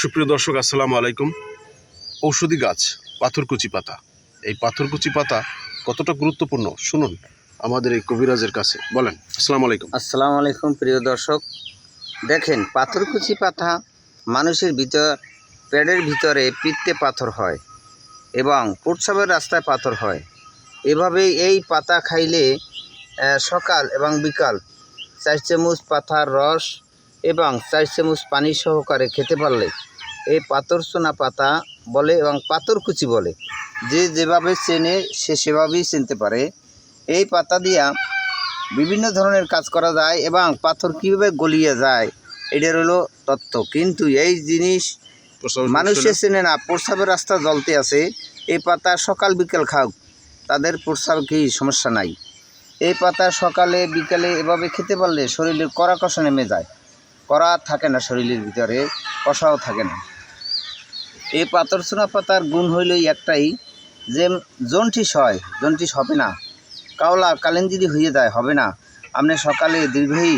সুপ্রিয় দর্শক, আসসালামু আলাইকুম। ঔষধি গাছ, পাথরকুচি পাতা। এই পাথরকুচি পাতা কতটা গুরুত্বপূর্ণ? শুনুন আমাদের এই কবিরাজের কাছে। বলেন, আসসালামু আলাইকুম। আসসালামু আলাইকুম, প্রিয় দর্শক। দেখেন, পাথরকুচি পাতা মানুষের ভিতর, পেটের ভিতরে পিত্তে পাথর হয় এবং প্রস্রাবের রাস্তায় পাথর হয়। এভাবে এই পাতা খাইলে সকাল এবং বিকাল চার চামচ পাতার রস এবং চার চামচ পানি সহকারে খেতে পারলে এই পাথর সোনা পাতা বলে এবং পাথরকুচি বলে। যে যেভাবে চেনে সে সেভাবেই চিনতে পারে। এই পাতা দিয়া বিভিন্ন ধরনের কাজ করা যায় এবং পাথর কীভাবে গলিয়ে যায় এটার হলো তত্ত্ব। কিন্তু এই জিনিস মানুষে চেনে না। প্রস্রাবের রাস্তা জলতে আছে। এই পাতা সকাল বিকেল খাওক তাদের প্রস্রাব কি সমস্যা নাই। এই পাতা সকালে বিকালে এভাবে খেতে পারলে শরীরের কড়া কষা নেমে যায়। কড়া থাকে না শরীরের ভিতরে কষাও থাকে না। এই পাথর সোনা পাতার গুণ হইল একটাই যে জন্টিস হয় জন্টিস হবে না। কাওলা কালেঞ্জিরি হয়ে যায়, হবে না। আপনি সকালে দীর্ঘই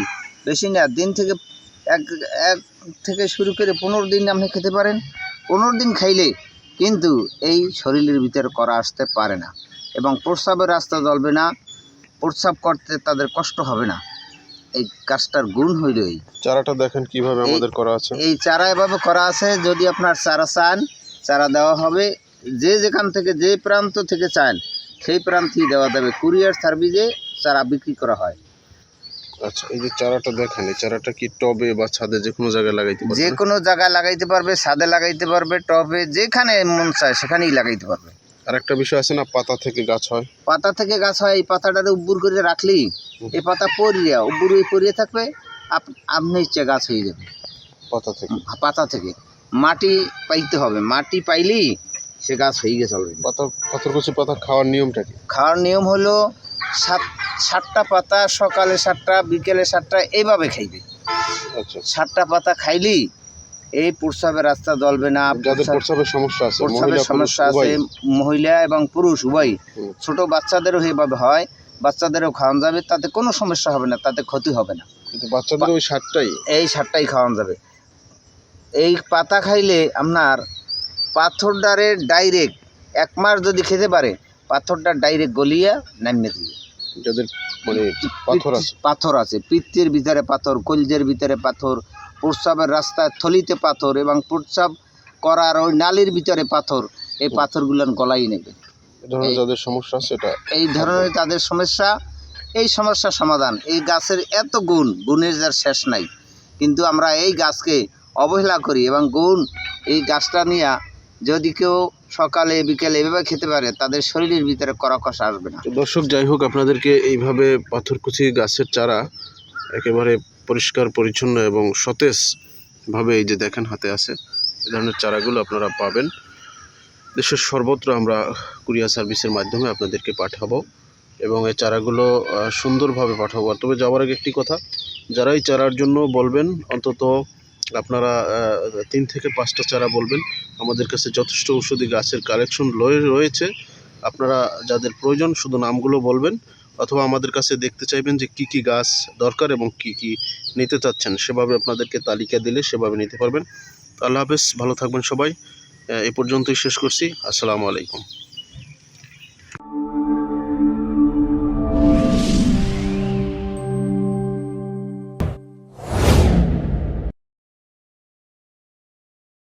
বেশি না, দিন থেকে এক এক থেকে শুরু করে পনেরো দিন আপনি খেতে পারেন। পনেরো দিন খাইলে কিন্তু এই শরীরের ভিতরে করা আসতে পারে না এবং প্রস্রাবের রাস্তা জ্বলবে না, প্রস্রাব করতে তাদের কষ্ট হবে না। এই কাজটার গুণ হইল এই চারাটা দেখেন কীভাবে আমাদের করা আছে। এই চারা এভাবে করা আছে যদি আপনার চারা চান চারা দেওয়া হবে যে যেখান থেকে যে প্রান্ত থেকে চান সেই প্রান্তেই দেওয়া যাবে। কুরিয়ার সার্ভিসে চারা বিক্রি করা হয়। আচ্ছা এই যে চারাটা দেখেন এই চারাটা কি টবে বা ছাদে যে কোনো জায়গায় লাগাইতে যে কোনো জায়গায় লাগাইতে পারবে ছাদে লাগাইতে পারবে টবে যেখানে মন চায় সেখানেই লাগাইতে পারবে। আর একটা বিষয় আছে না পাতা থেকে গাছ হয়। পাতা থেকে গাছ হয় এই পাতাটারে উব্বুর করে রাখলি এই পাতা পরিয়া উব্বুর হয়ে পরিয়ে থাকবে আপ- আপনি ইচ্ছে গাছ হয়ে যাবে। পাতা থেকে। পাতা থেকে। মাটি পাইতে হবে মাটি পাইলেই সে গাছ হয়ে গেছে অলরেডি পাতা পাথরকুচি পাতা খাওয়ার নিয়মটা কি? খাওয়ার নিয়ম হলো সাত সাতটা পাতা সকালে সাতটা বিকেলে সাতটা এইভাবে খাইবে। আচ্ছা। সাতটা পাতা খাইলেই এই প্রস্রাবের রাস্তা জ্বলবে না প্রস্রাবের সমস্যা আছে প্রস্রাবের সমস্যা আছে মহিলা এবং পুরুষ উভয় ছোট বাচ্চাদেরও এইভাবে হয় বাচ্চাদেরও খাওয়ানো যাবে তাতে কোনো সমস্যা হবে না তাতে ক্ষতি হবে না। কিন্তু বাচ্চাদের ওই সারটাই এই সারটাই খাওয়ানো যাবে। এই পাতা খাইলে আপনার পাথরটারে ডাইরেক্ট এক মাস যদি খেতে পারে পাথরটা ডাইরেক্ট গলিয়া নামিয়ে দিবে। যাদের মানে পাথর আছে। পাথর আছে পিত্তের ভিতরে পাথর কলজের ভিতরে পাথর প্রস্রাবের রাস্তায় থলিতে পাথর এবং প্রস্রাব করার ওই নালির ভিতরে পাথর এই পাথরগুলো গলাই নেবে। যাদের সমস্যা সেটা এই ধরনের তাদের সমস্যা এই সমস্যার সমাধান। এই গাছের এত গুণ গুণের যার শেষ নাই। কিন্তু আমরা এই গাছকে অবহেলা করি এবং গুণ এই গাছটা নিয়ে যদি কেউ সকালে বিকেলে এভাবে খেতে পারে তাদের শরীরের ভিতরে করাকষ আসবে না। দর্শক যাই হোক আপনাদেরকে এইভাবে পাথরকুচি গাছের চারা একেবারে পরিষ্কার, পরিচ্ছন্ন এবং সতেজভাবে এই যে দেখেন হাতে আছে, এ ধরনের চারাগুলো আপনারা পাবেন। দেশের সর্বত্র আমরা কুরিয়ার সার্ভিসের মাধ্যমে আপনাদেরকে পাঠাবো এবং এই চারাগুলো সুন্দরভাবে পাঠাবো। তবে যাওয়ার আগে একটি কথা, যারা এই চারার জন্য বলবেন, অন্তত আপনারা তিন থেকে পাঁচটা চারা বলবেন। আমাদের কাছে যথেষ্ট ঔষধি গাছের কালেকশন রয়েছে। আপনারা যাদের প্রয়োজন শুধু নামগুলো বলবেন অথবা আমাদের কাছে দেখতে চাইবেন যে কি কি গাছ দরকার এবং কি কি নিতে চাচ্ছেন, সেভাবে আপনাদেরকে তালিকা দিলে সেভাবে নিতে পারবেন। আল্লাহ হাফেজ, ভালো থাকবেন সবাই। এ পর্যন্তই শেষ করছি। আসসালামু আলাইকুম।